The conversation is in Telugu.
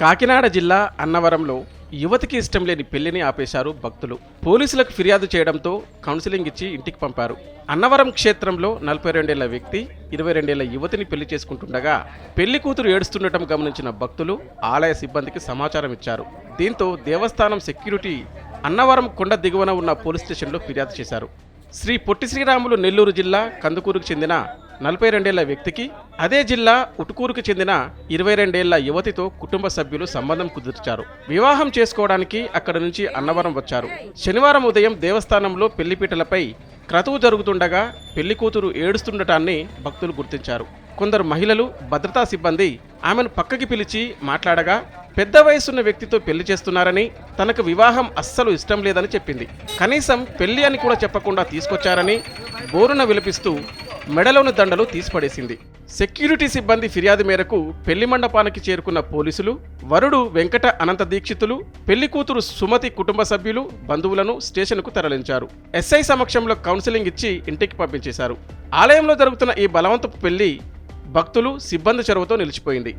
కాకినాడ జిల్లా అన్నవరంలో యువతికి ఇష్టం లేని పెళ్ళిని ఆపేశారు భక్తులు. పోలీసులకు ఫిర్యాదు చేయడంతో కౌన్సిలింగ్ ఇచ్చి ఇంటికి పంపారు. అన్నవరం క్షేత్రంలో నలభై రెండేళ్ళ వ్యక్తి ఇరవై రెండేళ్ళ యువతిని పెళ్ళి చేసుకుంటుండగా పెళ్ళి కూతురు ఏడుస్తుండటం గమనించిన భక్తులు ఆలయ సిబ్బందికి సమాచారం ఇచ్చారు. దీంతో దేవస్థానం సెక్యూరిటీ అన్నవరం కొండ దిగువన ఉన్న పోలీస్ స్టేషన్లో ఫిర్యాదు చేశారు. శ్రీ పొట్టి శ్రీరాములు నెల్లూరు జిల్లా కందుకూరుకు చెందిన నలభై రెండేళ్ళ వ్యక్తికి అదే జిల్లా ఉటుకూరుకు చెందిన ఇరవై రెండేళ్ళ యువతితో కుటుంబ సభ్యులు సంబంధం కుదుర్చారు. వివాహం చేసుకోవడానికి అక్కడి నుంచి అన్నవరం వచ్చారు. శనివారం ఉదయం దేవస్థానంలో పెళ్ళిపీటలపై క్రతువు జరుగుతుండగా పెళ్ళి కూతురు ఏడుస్తుండటాన్ని భక్తులు గుర్తించారు. కొందరు మహిళలు భద్రతా సిబ్బంది ఆమెను పక్కకి పిలిచి మాట్లాడగా పెద్ద వయసున్న వ్యక్తితో పెళ్ళి చేస్తున్నారని తనకు వివాహం అస్సలు ఇష్టం లేదని చెప్పింది. కనీసం పెళ్ళి అని కూడా చెప్పకుండా తీసుకొచ్చారని బోరున విలపిస్తూ మెడలోని దండలు తీసిపడేసింది. సెక్యూరిటీ సిబ్బంది ఫిర్యాదు మేరకు పెళ్ళి మండపానికి చేరుకున్న పోలీసులు వరుడు వెంకట అనంత దీక్షితులు పెళ్ళి కూతురు సుమతి కుటుంబ సభ్యులు బంధువులను స్టేషన్కు తరలించారు. ఎస్ఐ సమక్షంలో కౌన్సిలింగ్ ఇచ్చి ఇంటికి పంపించేశారు. ఆలయంలో జరుగుతున్న ఈ బలవంతపు పెళ్ళి భక్తులు సిబ్బంది చొరవతో నిలిచిపోయింది.